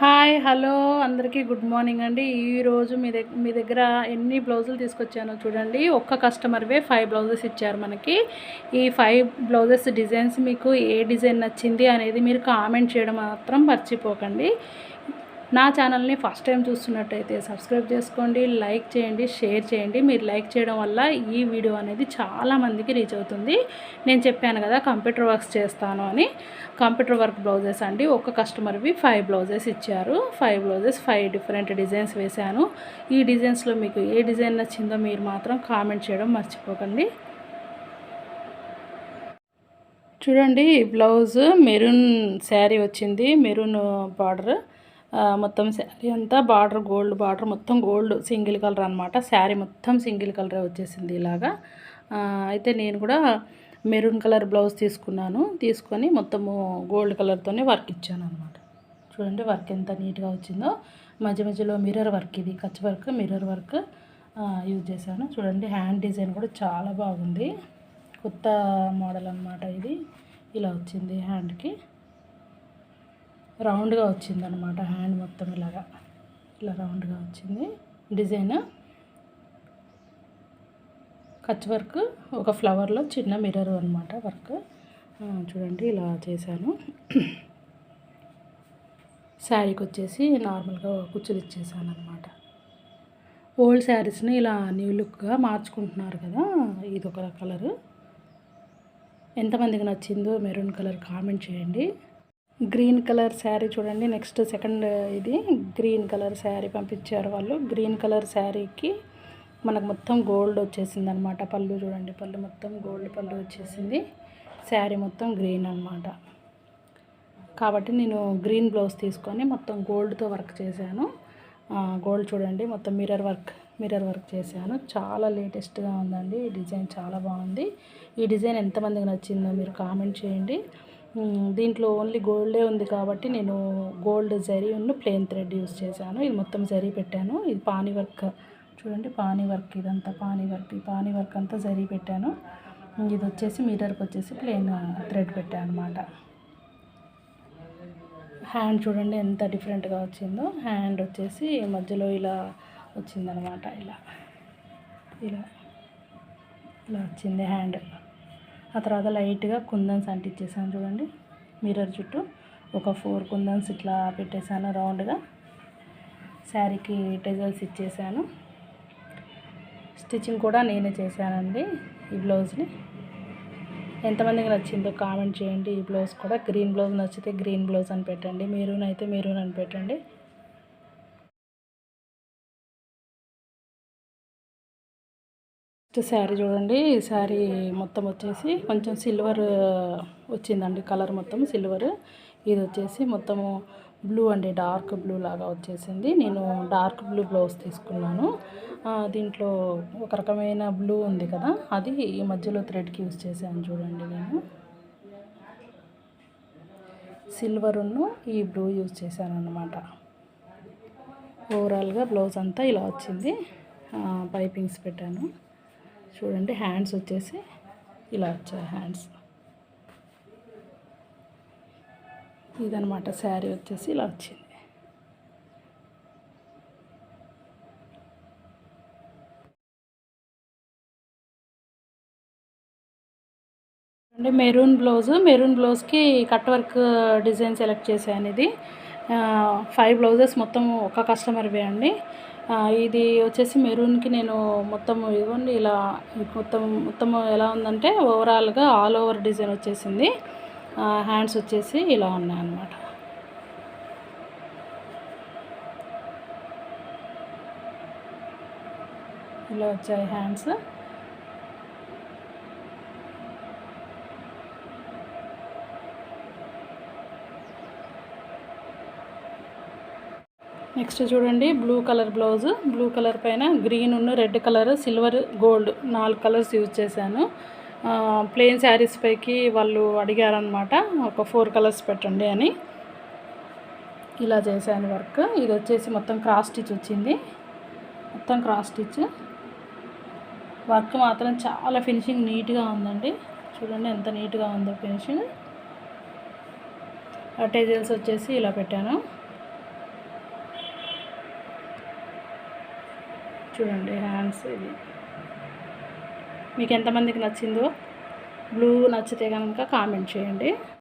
Hi hello. అందరికీ good morning అండి. ఈరోజు మీ దగ్గర మీ దగ్గర ఎన్ని బ్లౌజులు తీసుకొచ్చానో చూడండి. ఒక్క కస్టమర్వే ఫైవ్ బ్లౌజెస్ ఇచ్చారు మనకి. ఈ ఫైవ్ బ్లౌజెస్ డిజైన్స్ మీకు ఏ డిజైన్ నచ్చింది అనేది మీరు కామెంట్ చేయడం మాత్రం మర్చిపోకండి. నా ఛానల్ని ఫస్ట్ టైం చూస్తున్నట్టయితే సబ్స్క్రైబ్ చేసుకోండి లైక్ చేయండి షేర్ చేయండి. మీరు లైక్ చేయడం వల్ల ఈ వీడియో అనేది చాలా మందికి రీచ్ అవుతుంది. నేను చెప్పాను కదా కంప్యూటర్ వర్క్స్ చేస్తాను అని. కంప్యూటర్ వర్క్ బ్లౌజెస్ అండి. ఒక కస్టమర్వి ఫైవ్ బ్లౌజెస్ ఇచ్చారు. Five blouses five different designs వేశాను. ఈ డిజైన్స్లో మీకు ఏ డిజైన్ నచ్చిందో మీరు మాత్రం కామెంట్ చేయడం మర్చిపోకండి. చూడండి బ్లౌజ్ మెరూన్ శారీ వచ్చింది మెరూన్ బార్డర్. మొత్తం శారీ అంతా బార్డర్ గోల్డ్ బార్డర్ మొత్తం గోల్డ్ సింగిల్ కలర్ అనమాట శారీ మొత్తం సింగిల్ కలరే వచ్చేసింది ఇలాగా. అయితే నేను కూడా మెరూన్ కలర్ బ్లౌజ్ తీసుకున్నాను. తీసుకొని మొత్తము గోల్డ్ కలర్తోనే వర్క్ ఇచ్చాను అనమాట చూడండి వర్క్ ఎంత నీట్గా వచ్చిందో. మధ్య మధ్యలో మిర్రర్ వర్క్ ఇది. Kutch work mirror work use చేశాను. చూడండి హ్యాండ్ డిజైన్ కూడా చాలా బాగుంది. కొత్త మోడల్ అనమాట ఇది. ఇలా వచ్చింది హ్యాండ్కి. రౌండ్గా వచ్చింది అనమాట హ్యాండ్ మొత్తం ఇలాగా. ఇలా రౌండ్గా వచ్చింది. డిజైన్ కచ్ వర్క్ ఒక ఫ్లవర్లో చిన్న మిర్రర్ అనమాట వర్క్. చూడండి ఇలా చేశాను. శారీకి వచ్చేసి నార్మల్గా కుచ్చులు ఇచ్చేసాను అనమాట ఓల్డ్ శారీస్ని ఇలా న్యూ లుక్గా మార్చుకుంటున్నారు కదా ఇది ఒక కలరు. ఎంతమందికి నచ్చిందో మెరూన్ కలర్ కామెంట్ చేయండి. గ్రీన్ కలర్ శారీ చూడండి. నెక్స్ట్ సెకండ్ ఇది గ్రీన్ కలర్ శారీ పంపించారు వాళ్ళు. గ్రీన్ కలర్ శారీకి మనకు మొత్తం గోల్డ్ వచ్చేసింది అనమాట పళ్ళు చూడండి. పళ్ళు మొత్తం గోల్డ్ పళ్ళు వచ్చేసింది. శారీ మొత్తం గ్రీన్ అనమాట కాబట్టి నేను గ్రీన్ బ్లౌజ్ తీసుకొని మొత్తం గోల్డ్తో వర్క్ చేశాను. గోల్డ్ చూడండి. మొత్తం మిర్రర్ వర్క్ మిర్రర్ వర్క్ చేశాను. చాలా లేటెస్ట్గా ఉందండి. ఈ డిజైన్ చాలా బాగుంది. ఈ డిజైన్ ఎంతమందికి నచ్చిందో మీరు కామెంట్ చేయండి. దీంట్లో ఓన్లీ గోల్డే ఉంది కాబట్టి నేను గోల్డ్ జరీ ఉన్న ప్లెయిన్ థ్రెడ్ యూస్ చేశాను. ఇది మొత్తం జరీ పెట్టాను. ఇది పానీ వర్క్. చూడండి పానీ వర్క్. ఇదంతా పానీ వర్క్. ఈ పానీ వర్క్ అంతా జరీ పెట్టాను. ఇది వచ్చేసి మీటర్కి వచ్చేసి ప్లెయిన్ థ్రెడ్ పెట్టాను అనమాట హ్యాండ్ చూడండి ఎంత డిఫరెంట్గా వచ్చిందో. హ్యాండ్ వచ్చేసి మధ్యలో ఇలా వచ్చిందనమాట ఇలా. ఇలా. ఇలా వచ్చింది హ్యాండ్. ఆ తర్వాత లైట్గా కుందన్స్ అంటించేసాను చూడండి. మిర్రర్ చుట్టూ ఒక ఫోర్ కుందన్స్ ఇట్లా పెట్టేశాను రౌండ్గా. శారీకి టెజల్స్ ఇచ్చేసాను. స్టిచ్చింగ్ కూడా నేనే చేశానండి ఈ బ్లౌజ్ని. ఎంతమందికి నచ్చిందో కామెంట్ చేయండి. ఈ బ్లౌజ్ కూడా గ్రీన్ బ్లౌజ్ నచ్చితే గ్రీన్ బ్లౌజ్ అని పెట్టండి. మెరూన్ అయితే మెరూన్ అని పెట్టండి. నెక్స్ట్ శారీ చూడండి. ఈ శారీ మొత్తం వచ్చేసి కొంచెం సిల్వర్ వచ్చిందండి కలర్ మొత్తం సిల్వర్. ఇది వచ్చేసి మొత్తము బ్లూ అండి డార్క్ బ్లూ లాగా వచ్చేసింది. నేను డార్క్ బ్లూ బ్లౌజ్ తీసుకున్నాను. దీంట్లో ఒక రకమైన బ్లూ ఉంది కదా అది ఈ మధ్యలో థ్రెడ్కి యూజ్ చేశాను చూడండి నేను. సిల్వరును ఈ బ్లూ యూజ్ చేశాను అనమాట ఓవరాల్గా బ్లౌజ్ అంతా ఇలా వచ్చింది. పైపింగ్స్ పెట్టాను. చూడండి హ్యాండ్స్ వచ్చేసి ఇలా వచ్చాయి హ్యాండ్స్ ఇదనమాట శారీ వచ్చేసి ఇలా వచ్చింది. అంటే మెరూన్ బ్లౌజ్ మెరూన్ బ్లౌజ్కి కట్ వర్క్ డిజైన్ సెలెక్ట్ చేశాను ఇది. ఫైవ్ బ్లౌజెస్ మొత్తం ఒక కస్టమర్వే అండి. ఇది వచ్చేసి మెరూన్కి నేను మొత్తం ఇవ్వండి ఇలా మొత్తం మొత్తం ఎలా ఉందంటే ఓవరాల్గా ఆల్ ఓవర్ డిజైన్ వచ్చేసింది. హ్యాండ్స్ వచ్చేసి ఇలా ఉన్నాయన్నమాట. ఇలా వచ్చాయి హ్యాండ్స్. నెక్స్ట్ చూడండి blue colour blouse. Blue colour పైన గ్రీన్ ఉన్న రెడ్ కలర్ సిల్వర్ గోల్డ్ నాలుగు కలర్స్ యూజ్ చేశాను. ప్లెయిన్ శారీస్ పైకి వాళ్ళు అడిగారనమాట ఒక ఫోర్ కలర్స్ పెట్టండి అని. ఇలా చేశాను వర్క్. ఇది వచ్చేసి మొత్తం క్రాస్ స్టిచ్ వచ్చింది. మొత్తం క్రాస్ స్టిచ్. వర్క్ మాత్రం చాలా ఫినిషింగ్ నీట్గా ఉందండి. చూడండి ఎంత నీట్గా ఉందో ఫినిషింగ్. అటేజల్స్ వచ్చేసి ఇలా పెట్టాను. చూడండి హ్యాండ్స్ ఇది. మీకు ఎంతమందికి నచ్చిందో బ్లూ నచ్చితే కనుక కామెంట్ చేయండి.